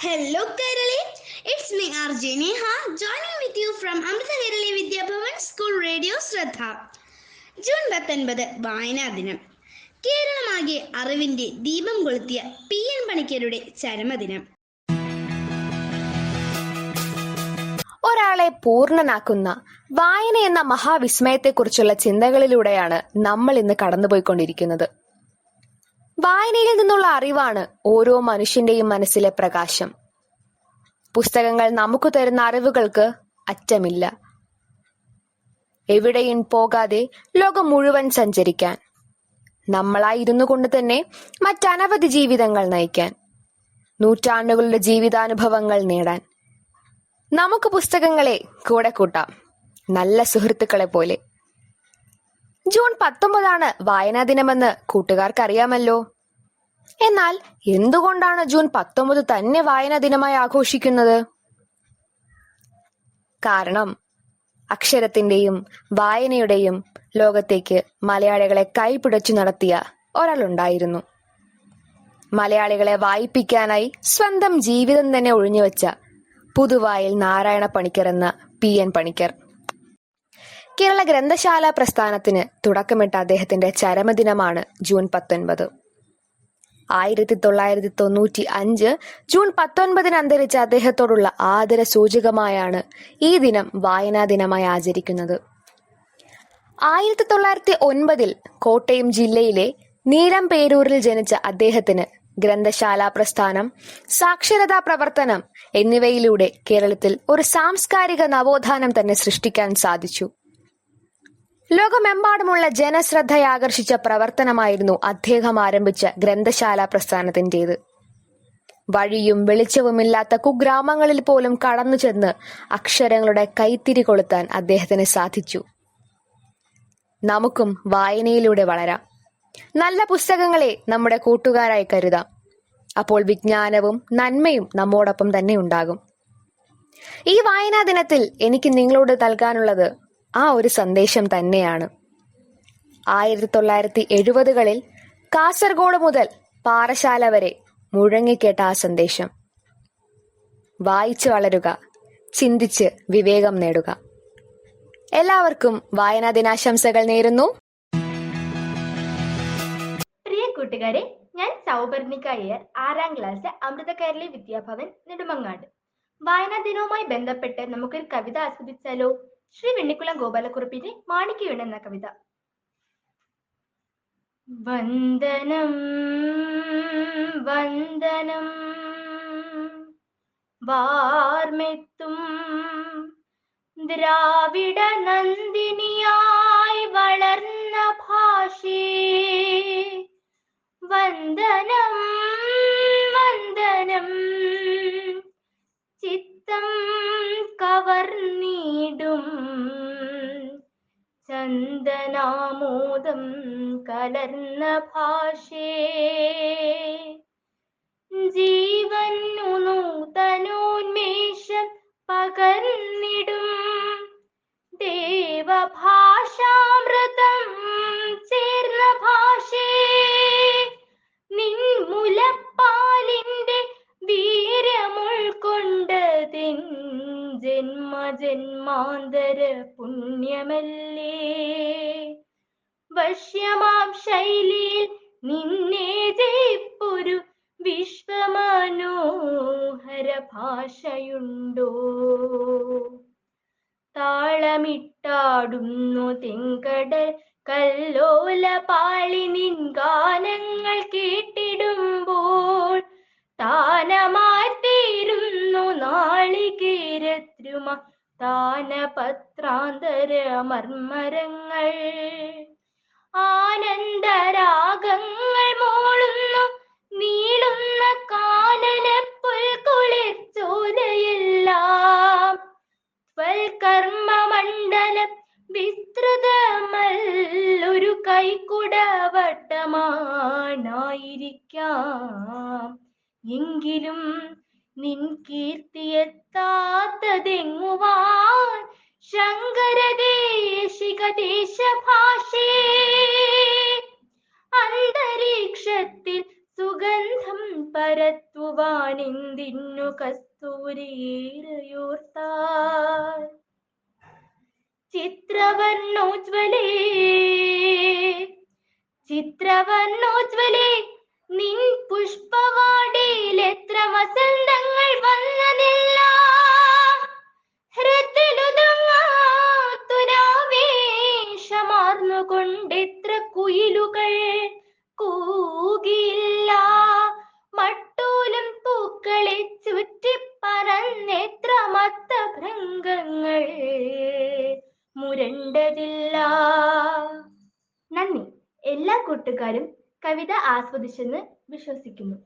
Kairali. It's me, RJ Neha, joining with you from Kairali Vidya Bhavan School Radio Shraddha. June പത്തൊൻപത് വായനാ ദിനം കേരളമാകെ അറിവിന്റെ ദീപം കൊളുത്തിയ P N പണിക്കരുടെ ചരമദിനം ഒരാളെ പൂർണനാക്കുന്ന വായന എന്ന മഹാവിസ്മയത്തെക്കുറിച്ചുള്ള ചിന്തകളിലൂടെയാണ് നമ്മൾ ഇന്ന് കടന്നുപോയിക്കൊണ്ടിരിക്കുന്നത് വായനയിൽ നിന്നുള്ള അറിവാണ് ഓരോ മനുഷ്യന്റെയും മനസ്സിലെ പ്രകാശം. പുസ്തകങ്ങൾ നമുക്ക് തരുന്ന അറിവുകൾക്ക് അറ്റമില്ല. എവിടെയും പോകാതെ ലോകം മുഴുവൻ സഞ്ചരിക്കാൻ നമ്മളായി ഇരുന്നു കൊണ്ട് തന്നെ മറ്റനവധി ജീവിതങ്ങൾ നയിക്കാൻ നൂറ്റാണ്ടുകളുടെ ജീവിതാനുഭവങ്ങൾ നേടാൻ. നമുക്ക് പുസ്തകങ്ങളെ കൂടെ കൂട്ടാം. നല്ല സുഹൃത്തുക്കളെ പോലെ. ജൂൺ പത്തൊമ്പതാണ് വായനാ ദിനമെന്ന് കൂട്ടുകാർക്കറിയാമല്ലോ. എന്നാൽ എന്തുകൊണ്ടാണ് ജൂൺ പത്തൊമ്പത് തന്നെ വായനാ ദിനമായി ആഘോഷിക്കുന്നത്? കാരണം അക്ഷരത്തിന്റെയും വായനയുടെയും ലോകത്തേക്ക് മലയാളികളെ കൈപിടച്ചു നടത്തിയ ഒരാളുണ്ടായിരുന്നു. മലയാളികളെ വായിപ്പിക്കാനായി സ്വന്തം ജീവിതം തന്നെ ഒഴിഞ്ഞുവെച്ച പുതുവായിൽ നാരായണ പണിക്കർ എന്ന പി എൻ പണിക്കർ. കേരള ഗ്രന്ഥശാല പ്രസ്ഥാനത്തിന് തുടക്കമിട്ട അദ്ദേഹത്തിന്റെ ചരമദിനമാണ് ജൂൺ പത്തൊൻപത്. ആയിരത്തി തൊള്ളായിരത്തി തൊണ്ണൂറ്റി അഞ്ച് ജൂൺ പത്തൊൻപതിന് അന്തരിച്ച അദ്ദേഹത്തോടുള്ള ആദര സൂചകമായാണ് ഈ ദിനം വായനാ ദിനമായി ആചരിക്കുന്നത്. ആയിരത്തി തൊള്ളായിരത്തി ഒൻപതിൽ കോട്ടയം ജില്ലയിലെ നീലംപേരൂരിൽ ജനിച്ച അദ്ദേഹത്തിന് ഗ്രന്ഥശാല പ്രസ്ഥാനം സാക്ഷരതാ പ്രവർത്തനം എന്നിവയിലൂടെ കേരളത്തിൽ ഒരു സാംസ്കാരിക നവോത്ഥാനം തന്നെ സൃഷ്ടിക്കാൻ സാധിച്ചു. ലോകമെമ്പാടുമുള്ള ജനശ്രദ്ധയാകർഷിച്ച പ്രവർത്തനമായിരുന്നു അദ്ദേഹം ആരംഭിച്ച ഗ്രന്ഥശാല പ്രസ്ഥാനത്തിന്റേത്. വഴിയും വെളിച്ചവുമില്ലാത്ത കുഗ്രാമങ്ങളിൽ പോലും കടന്നു ചെന്ന് അക്ഷരങ്ങളുടെ കൈത്തിരി കൊളുത്താൻ അദ്ദേഹത്തിന് സാധിച്ചു. നമുക്കും വായനയിലൂടെ വളരാം. നല്ല പുസ്തകങ്ങളെ നമ്മുടെ കൂട്ടുകാരായി കരുതാം. അപ്പോൾ വിജ്ഞാനവും നന്മയും നമ്മോടൊപ്പം തന്നെ ഉണ്ടാകും. ഈ വായനാ ദിനത്തിൽ എനിക്ക് നിങ്ങളോട് നൽകാനുള്ളത് ആ ഒരു സന്ദേശം തന്നെയാണ്. ആയിരത്തി തൊള്ളായിരത്തി എഴുപതുകളിൽ കാസർഗോഡ് മുതൽ പാറശാല വരെ മുഴങ്ങിക്കേട്ട ആ സന്ദേശം. വായിച്ചു വളരുക ചിന്തിച്ച് വിവേകം നേടുക. എല്ലാവർക്കും വായനാ ദിനാശംസകൾ നേരുന്നു. പ്രിയ കൂട്ടുകാരെ ഞാൻ സൗപർണിക അയ്യർ ആറാം ക്ലാസ് അമൃത കേരളി വിദ്യാഭവൻ നെടുമങ്ങാട്. വായനാ ദിനവുമായി ബന്ധപ്പെട്ട് നമുക്കൊരു കവിത ആസ്വദിച്ചാലോ? ശ്രീ വെണ്ണിക്കുളം ഗോപാലക്കുറുപ്പിന്റെ മാണിക്യവീണ് എന്ന കവിത. വന്ദനം വന്ദനം വാർമെത്തും ദ്രാവിഡ നന്ദിനിയായി വളർന്ന ഭാഷേ. വന്ദനം ചന്ദനാമോദം കലർന്ന ഭാഷേ. ജീവന്നു നൂതനോന്മേഷം പകർന്നിടും. ദേവഭാഷാമൃതം ചേർന്ന ഭാഷേ. നിൻ മുലപ്പാലിന്റെ വീര്യമുൾക്കൊണ്ടതിൻ ജന്മ ജന്മാന്തര പുണ്യമല്ലേ. വശ്യമാം ശൈലിയിൽ നിന്നെ ജയിപ്പൊരു വിശ്വമനോഹര ഭാഷയുണ്ടോ? താളമിട്ടാടുന്നു തിങ്കടൽ കല്ലോല പാളി നിൻ ഗാനങ്ങൾ കേട്ടിടുമ്പോൾ താനമാർത്തീരുന്നു നാളികേരദ്രുമ താനപത്രാന്തര മർമ്മരങ്ങൾ. ആനന്ദരാഗങ്ങൾ മോളുന്നു. നീളുന്ന കാനന പുൽക്കുളിർച്ചോലയെല്ലാം മണ്ഡലം വിസ്തൃതമല്ലൊരു കൈക്കുടവട്ടമാണായിരിക്കാം എങ്കിലും നിൻ കീർത്തിയെത്താത്തതെങ്ങുവാൻ അന്തരീക്ഷത്തിൽ സുഗന്ധം പരത്തുവാനിന്തിന്നു കസ്തൂരി തൂരിയേറയോർത്താൽ ചിത്രവർണോജ്വലേ. ചിത്രവർണോജ്വലേ. ഹൃത്തിലുതങ്ങാത്തുരാവേശമാർന്നുകൊണ്ടെത്ര കുയിലുകൾ കൂകില്ല. മട്ടൂലും പൂക്കളെ ചുറ്റി പറന്നെത്ര മത്തഭൃംഗങ്ങൾ മുരണ്ടതില്ല. നന്ദി. എല്ലാ കൂട്ടുകാരും കവിത ആസ്വദിച്ചെന്ന് വിശ്വസിക്കുന്നു.